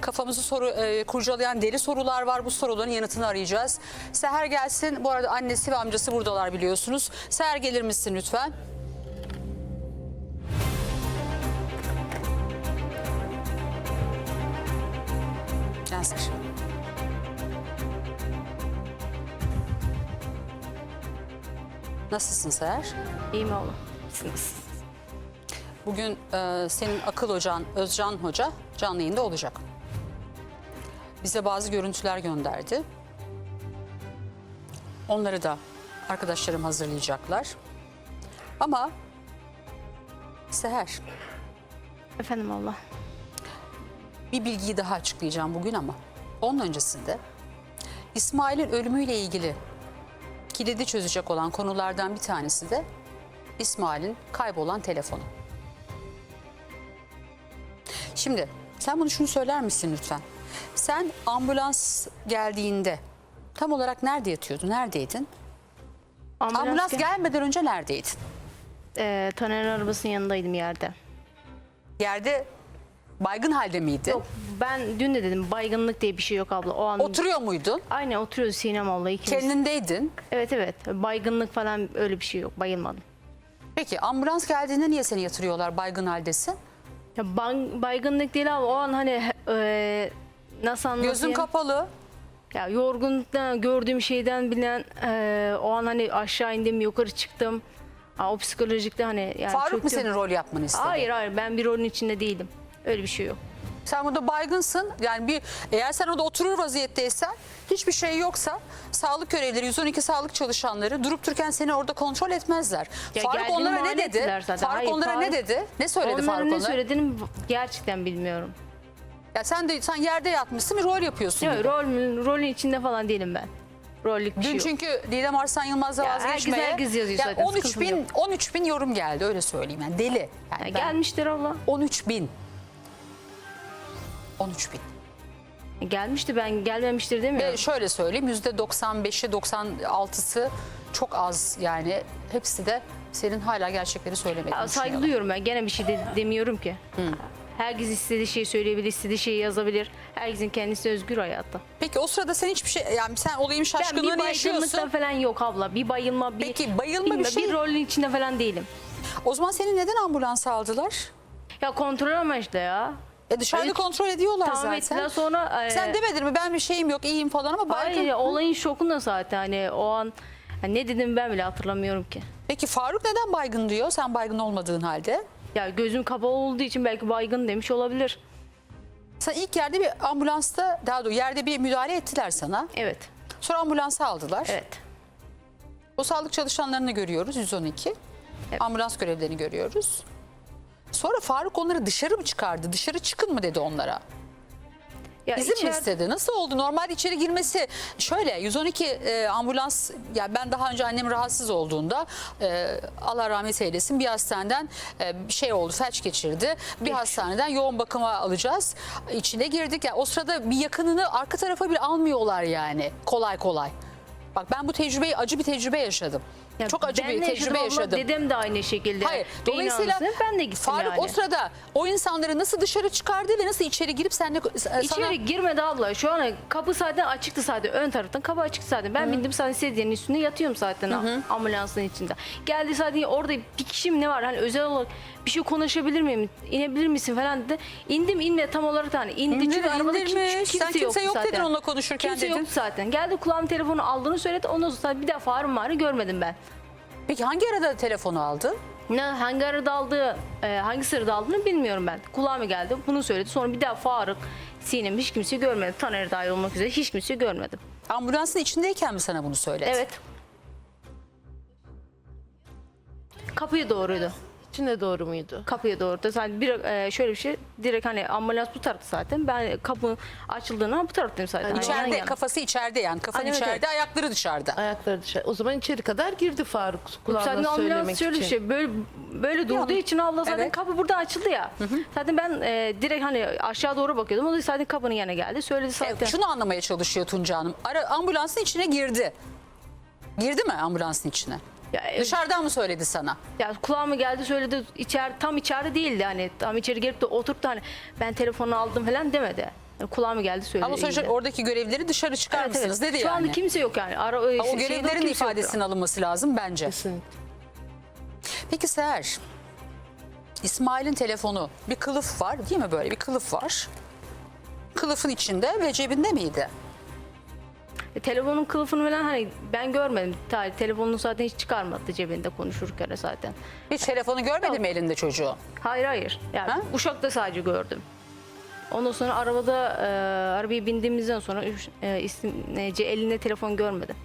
Kafamızı soru e, kurcalayan deli sorular var. Bu soruların yanıtını arayacağız. Seher gelsin. Bu arada annesi ve amcası buradalar biliyorsunuz. Seher gelir misin lütfen? Seher. Nasılsın Seher? İyiyim oğlum. Siz? Bugün e, senin akıl hocan Özcan Hoca canlı yayında olacak. Bize bazı görüntüler gönderdi. Onları da arkadaşlarım hazırlayacaklar. Ama Seher Efendim Allah. bir bilgiyi daha açıklayacağım bugün ama onun öncesinde İsmail'in ölümüyle ilgili kilidi çözecek olan konulardan bir tanesi de İsmail'in kaybolan telefonu. Şimdi sen bunu şunu söyler misin lütfen? Sen ambulans geldiğinde tam olarak nerede yatıyordun? Neredeydin? Ambulans, Ambulans gel- gelmeden önce neredeydin? Ee, Taner'in arabasının yanındaydım yerde. Yerde baygın halde miydin? Yok ben dün de dedim baygınlık diye bir şey yok abla. O an Oturuyor muydun? Aynen oturuyoruz Sinem abla ikimiz. Kendindeydin. Evet evet baygınlık falan öyle bir şey yok bayılmadım. Peki ambulans geldiğinde niye seni yatırıyorlar baygın haldesin? Ya ban- baygınlık değil ama o an hani e, nasıl anlatayım? Gözün kapalı. Ya yorgunluktan gördüğüm şeyden bilen e, o an hani aşağı indim yukarı çıktım. Ha, o psikolojikte hani yani Faruk mu senin rol yapmanı istedi? Hayır hayır ben bir rolün içinde değilim. Öyle bir şey yok. Sen burada baygınsın. Yani bir eğer sen orada oturur vaziyetteysen hiçbir şey yoksa sağlık görevlileri 112 sağlık çalışanları durup dururken seni orada kontrol etmezler. Ya Faruk geldiğini onlara ne dedi? zaten. Faruk Hayır, onlara ne Faruk- dedi? Ne söyledi Onların Faruk ne onlara? söylediğini gerçekten bilmiyorum. Ya sen de sen yerde yatmışsın bir rol yapıyorsun. Yok, gibi. rol, rolün içinde falan değilim ben. Rollük bir Dün şey yok. çünkü Didem Arslan Yılmaz'la Ya herkes- vazgeçmeye herkes yazıyor yani zaten, 13 sıkıntı bin, yok. 13 bin yorum geldi öyle söyleyeyim yani deli. Yani Ya ben- gelmiştir Allah. 13 bin. 13 bin. Gelmişti ben gelmemiştir demiyorum. Ve şöyle söyleyeyim %95'i 96'sı çok az yani hepsi de senin hala gerçekleri söylemediğini Ya, saygı duyuyorum ben gene bir şey de, demiyorum ki. Herkes istediği şeyi söyleyebilir, istediği şeyi yazabilir. Herkesin kendisi özgür hayatta. Peki o sırada sen hiçbir şey yani sen olayın Ben bir şaşkınlığını baygınlıkta yaşıyorsun. falan yok abla. Bir bayılma, bir, Peki, bayılma bir bilmiyorum, şey- Bir rolün içinde falan değilim. O zaman seni neden ambulansa aldılar? Ya kontrol amaçlı ya. E dışarıda Hayır, kontrol ediyorlar Tamam zaten. ettiler sonra... e, Sen demedin mi ben bir şeyim yok iyiyim falan ama baygın. Hayır olayın şokunda zaten hani o an ya ne dedim ben bile hatırlamıyorum ki. Peki Faruk neden baygın diyor sen baygın olmadığın halde? Ya gözüm kapalı olduğu için belki baygın demiş olabilir. Sen ilk yerde bir ambulansta daha doğrusu yerde bir müdahale ettiler sana. Evet. Sonra ambulansa aldılar. Evet. O sağlık çalışanlarını görüyoruz 112. Evet. Ambulans görevlerini görüyoruz. Sonra Faruk onları dışarı mı çıkardı? Dışarı çıkın mı dedi onlara? Ya İzin mi içeride- istedi? Nasıl oldu? Normalde içeri girmesi şöyle 112 e, ambulans ya ben daha önce annem rahatsız olduğunda e, Allah rahmet eylesin bir hastaneden e, şey oldu felç geçirdi. Bir hastaneden yoğun bakıma alacağız. İçine girdik. Ya o sırada bir yakınını arka tarafa bile almıyorlar yani kolay kolay. Bak ben bu tecrübeyi acı bir tecrübe yaşadım. Ya Çok acı ben bir de tecrübe abla, yaşadım. Dedem de aynı şekilde. Hayır. Beyin Dolayısıyla ağrısına ben de gittim Faruk yani. o sırada o insanları nasıl dışarı çıkardı ve nasıl içeri girip seninle sana İçeri girmedi abla. Şu an kapı zaten açıktı zaten. Ön taraftan kapı açıktı zaten. Ben bindim zaten sedyenin üstünde yatıyorum zaten ambulansın içinde. Geldi zaten orada bir kişi mi ne var? Hani özel olarak bir şey konuşabilir miyim? İnebilir misin falan dedi. İndim inme tam olarak hani indi. İndir- çünkü arabada kim- kimse, Sen kimse yok zaten. dedin onunla konuşurken Kimse dedin. yoktu zaten. Geldi kulağım telefonu aldığını söyledi. Ondan sonra bir daha farım varı görmedim ben. Peki hangi arada telefonu aldı? Ne hangi arada aldığı, e, hangi sırada aldığını bilmiyorum ben. Kulağıma geldi. Bunu söyledi. Sonra bir daha Faruk, Sinem hiç kimseyi görmedim. Taner dahil olmak üzere hiç kimseyi görmedim. Ambulansın içindeyken mi sana bunu söyledi? Evet. Kapıya doğruydu. İçine doğru muydu? Kapıya doğru. Zaten bir, e, şöyle bir şey. Direkt hani ambulans bu tarafta zaten. Ben kapı açıldığında bu taraftayım zaten. Hani yan İçeride yana. kafası içeride yani kafan Evet, içeride evet. ayakları dışarıda. Ayakları dışarı. O zaman içeri kadar girdi Faruk Zaten kulağına söylemek ambulans şöyle bir şey. Böyle böyle durduğu Yani, için abla zaten evet. kapı burada açıldı ya. Zaten ben e, direkt hani aşağı doğru bakıyordum. O da zaten kapının yanına geldi. Söyledi zaten. Evet, şunu anlamaya çalışıyor Tunca Hanım. Ara, ambulansın içine girdi. Girdi mi ambulansın içine? Ya, e, Dışarıdan mı söyledi sana? Ya kulağıma geldi söyledi içer tam içeride değildi hani tam içeri gelip de oturttu hani ben telefonu aldım falan demedi. Yani kulağıma geldi söyledi. Ama sonuçta oradaki görevleri dışarı çıkar Evet, mısınız evet. dedi Şu yani. anda kimse yok yani. Ara, şey, Ha, o şeyde görevlerin ifadesinin alınması lazım bence. Kesinlikle. Peki Seher, İsmail'in telefonu bir kılıf var değil mi böyle bir kılıf var. Kılıfın içinde ve cebinde miydi? E, telefonun kılıfını falan hani ben görmedim. Ta, telefonunu zaten hiç çıkarmadı cebinde konuşurken zaten. Hiç telefonu görmedi mi elinde çocuğu? Hayır hayır. Yani Ha? Uşak'ta sadece gördüm. Ondan sonra arabada e, arabaya bindiğimizden sonra e, isim, e, ce- elinde telefon görmedim.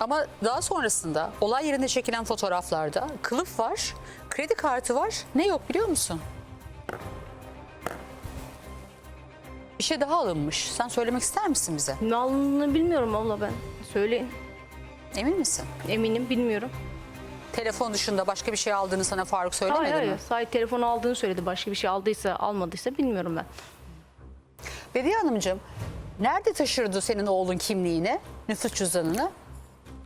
Ama daha sonrasında olay yerinde çekilen fotoğraflarda kılıf var, kredi kartı var. Ne yok biliyor musun? Bir şey daha alınmış. Sen söylemek ister misin bize? Ne alındığını bilmiyorum abla ben. Söyleyin. Emin misin? Eminim bilmiyorum. Telefon dışında başka bir şey aldığını sana Faruk söylemedi Hayır hayır. mi? Sadece telefonu aldığını söyledi. Başka bir şey aldıysa almadıysa bilmiyorum ben. Bediye Hanımcığım, nerede taşırdı senin oğlun kimliğini, nüfus cüzdanını?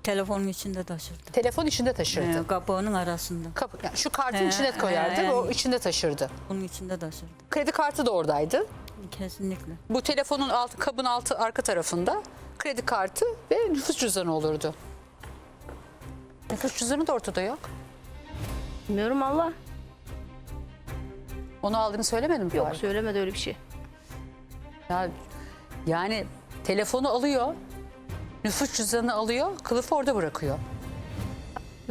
Telefonun içinde taşırdı. Telefon içinde taşırdı. Ee, kapağının arasında. Kapı, yani şu kartın He, içine koyardı he, ve o yani. içinde taşırdı. Bunun içinde taşırdı. Kredi kartı da oradaydı. Kesinlikle. Bu telefonun altı, kabın altı arka tarafında kredi kartı ve nüfus cüzdanı olurdu. Nüfus cüzdanı da ortada yok. Bilmiyorum Allah. Onu aldığını söylemedim mi? Yok Faruk? söylemedi öyle bir şey. Ya, yani telefonu alıyor, nüfus cüzdanını alıyor, kılıfı orada bırakıyor.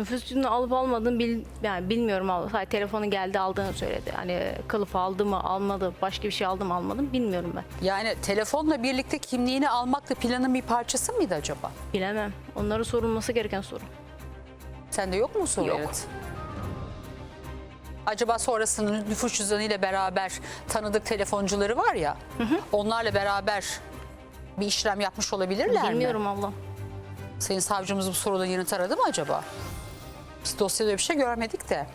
Nüfus cüzdanını alıp almadığını bil, yani bilmiyorum. Sadece telefonu geldi aldığını söyledi. Hani kılıf aldı mı almadı, başka bir şey aldı mı almadım bilmiyorum ben. Yani telefonla birlikte kimliğini almak da planın bir parçası mıydı acaba? Bilemem. Onlara sorulması gereken soru. Sende yok mu soru? Yok. Evet. Acaba sonrasında nüfus cüzdanı ile beraber tanıdık telefoncuları var ya, onlarla beraber bir işlem yapmış olabilirler mi? Bilmiyorum abla. Sayın savcımız bu soruların yanıt aradı mı acaba? Biz dosyada bir şey görmedik de.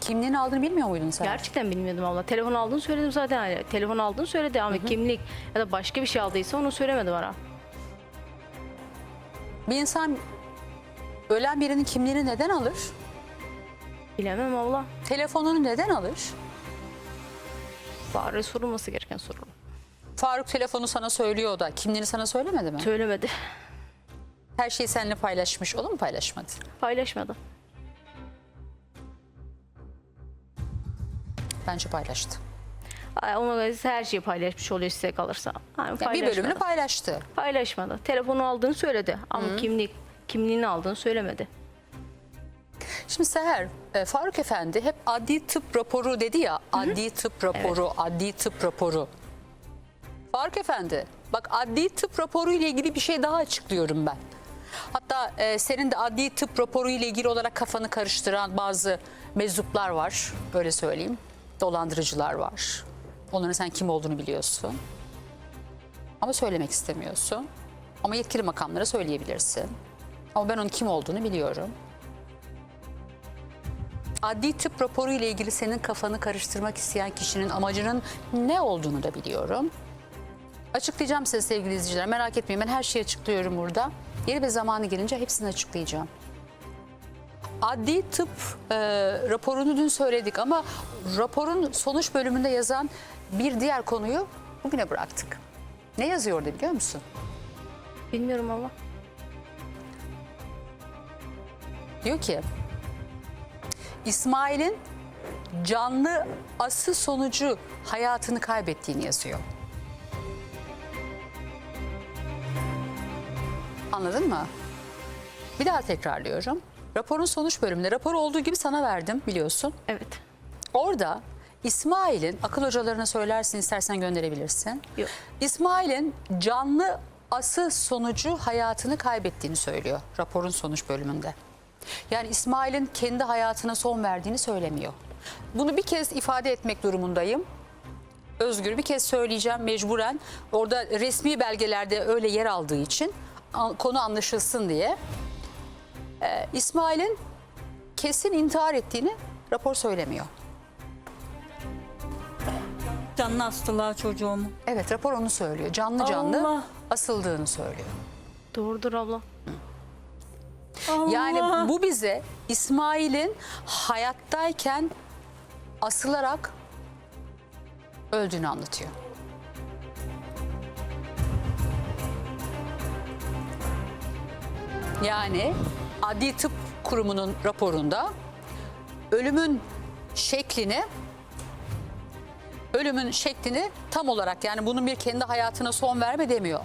Kimliğini aldığını bilmiyor muydun sen? Gerçekten bilmiyordum abla. Telefon aldığını söyledim zaten. Hani telefon aldığını söyledi ama kimlik ya da başka bir şey aldıysa onu söylemedi bana. Bir insan ölen birinin kimliğini neden alır? Bilemem abla. Telefonunu neden alır? Bari sorulması gereken soru. Faruk telefonu sana söylüyor da kimliğini sana söylemedi mi? Söylemedi. Her şeyi seninle paylaşmış. Onu mu paylaşmadı? Paylaşmadı. Bence paylaştı. Ay, Ona göre her şeyi paylaşmış oluyor size kalırsa. Yani Ya bir paylaşmadı. bölümünü paylaştı. Paylaşmadı. Telefonu aldığını söyledi ama kimlik kimliğini aldığını söylemedi. Şimdi Seher, e, Faruk Efendi hep adli tıp raporu dedi ya. Adli tıp raporu, adli tıp raporu. Faruk Efendi, bak adli tıp raporu ile ilgili bir şey daha açıklıyorum ben. Hatta e, senin de adli tıp raporu ile ilgili olarak kafanı karıştıran bazı meczuplar var. Öyle söyleyeyim. Dolandırıcılar var. Onların sen kim olduğunu biliyorsun. Ama söylemek istemiyorsun. Ama yetkili makamlara söyleyebilirsin. Ama ben onun kim olduğunu biliyorum. Adli tıp raporu ile ilgili senin kafanı karıştırmak isteyen kişinin amacının ne olduğunu da biliyorum. Açıklayacağım size sevgili izleyiciler. Merak etmeyin ben her şeyi açıklıyorum burada. Yeri ve zamanı gelince hepsini açıklayacağım. Adli tıp e, raporunu dün söyledik ama raporun sonuç bölümünde yazan bir diğer konuyu bugüne bıraktık. Ne yazıyor orada biliyor musun? Bilmiyorum ama. Diyor ki İsmail'in canlı ası sonucu hayatını kaybettiğini yazıyor. Anladın mı? Bir daha tekrarlıyorum. Raporun sonuç bölümünde rapor olduğu gibi sana verdim biliyorsun. Evet. Orada İsmail'in akıl hocalarına söylersin istersen gönderebilirsin. Yok. İsmail'in canlı ası sonucu hayatını kaybettiğini söylüyor raporun sonuç bölümünde. Yani İsmail'in kendi hayatına son verdiğini söylemiyor. Bunu bir kez ifade etmek durumundayım. Özgür bir kez söyleyeceğim mecburen. Orada resmi belgelerde öyle yer aldığı için konu anlaşılsın diye. Ee, İsmail'in kesin intihar ettiğini rapor söylemiyor. Canını astılar çocuğumu. Evet rapor onu söylüyor. Canlı canlı Allah. asıldığını söylüyor. Doğrudur abla. Yani bu bize İsmail'in hayattayken asılarak öldüğünü anlatıyor. Yani Adli Tıp Kurumu'nun raporunda ölümün şeklini ölümün şeklini tam olarak yani bunun bir kendi hayatına son verme demiyor.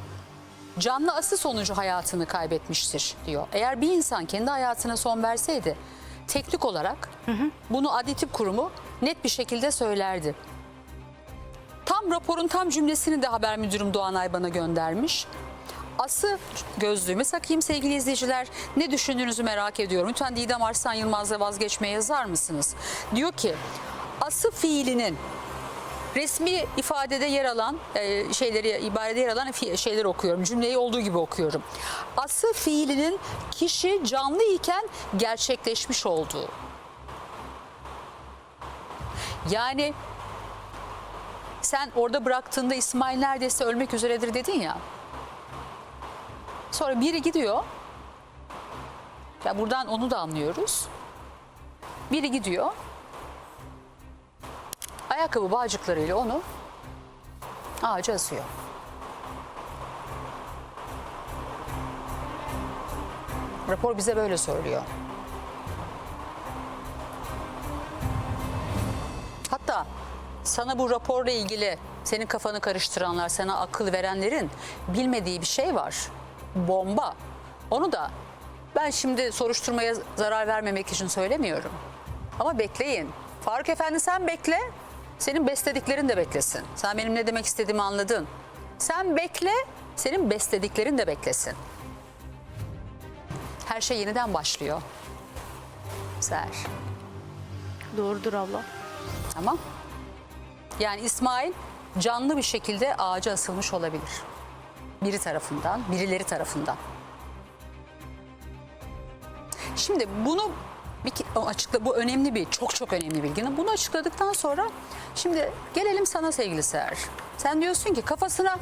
Canlı ası sonucu hayatını kaybetmiştir diyor. Eğer bir insan kendi hayatına son verseydi teknik olarak bunu Adli Tıp Kurumu net bir şekilde söylerdi. Tam raporun tam cümlesini de haber müdürüm Doğanay bana göndermiş. Ası gözlüğümü takayım sevgili izleyiciler. Ne düşündüğünüzü merak ediyorum. Lütfen Didem Arslan Yılmaz'la vazgeçmeye yazar mısınız? Diyor ki ası fiilinin resmi ifadede yer alan e, şeyleri ibarede yer alan fi- şeyleri okuyorum. Cümleyi olduğu gibi okuyorum. Ası fiilinin kişi canlı iken gerçekleşmiş olduğu. Yani sen orada bıraktığında İsmail neredeyse ölmek üzeredir dedin ya. Sonra biri gidiyor. Ya buradan onu da anlıyoruz. Biri gidiyor. Ayakkabı bağcıklarıyla onu ağaca asıyor. Rapor bize böyle söylüyor. Hatta sana bu raporla ilgili senin kafanı karıştıranlar, sana akıl verenlerin bilmediği bir şey var. Bomba. Onu da ben şimdi soruşturmaya zarar vermemek için söylemiyorum. Ama bekleyin. Faruk Efendi sen bekle. Senin beslediklerin de beklesin. Sen benim ne demek istediğimi anladın. Sen bekle, senin beslediklerin de beklesin. Her şey yeniden başlıyor. Ser. Doğrudur abla. Tamam. Yani İsmail canlı bir şekilde ağaca asılmış olabilir. Biri tarafından, birileri tarafından. Şimdi bunu bir açıkla bu önemli bir çok çok önemli bilgi. Bunu açıkladıktan sonra şimdi gelelim sana sevgili Seher. Sen diyorsun ki kafasına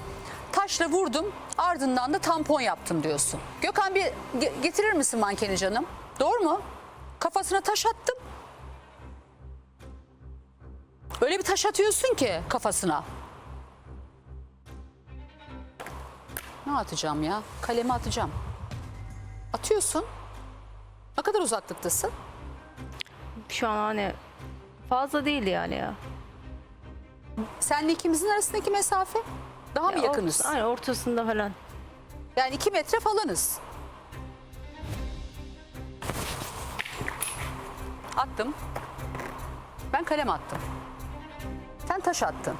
taşla vurdum ardından da tampon yaptım diyorsun. Gökhan bir ge- getirir misin mankeni canım? Doğru mu? Kafasına taş attım. Öyle bir taş atıyorsun ki kafasına. Ne atacağım ya? Kalemi atacağım. Atıyorsun. Ne kadar uzaklıktasın? Şu an hani fazla değil yani ya. Senle ikimizin arasındaki mesafe daha mı Ya yakınız? ort- aynen ortasında falan. Yani iki metre falanız. Attım. Ben kalem attım. Sen taş attın.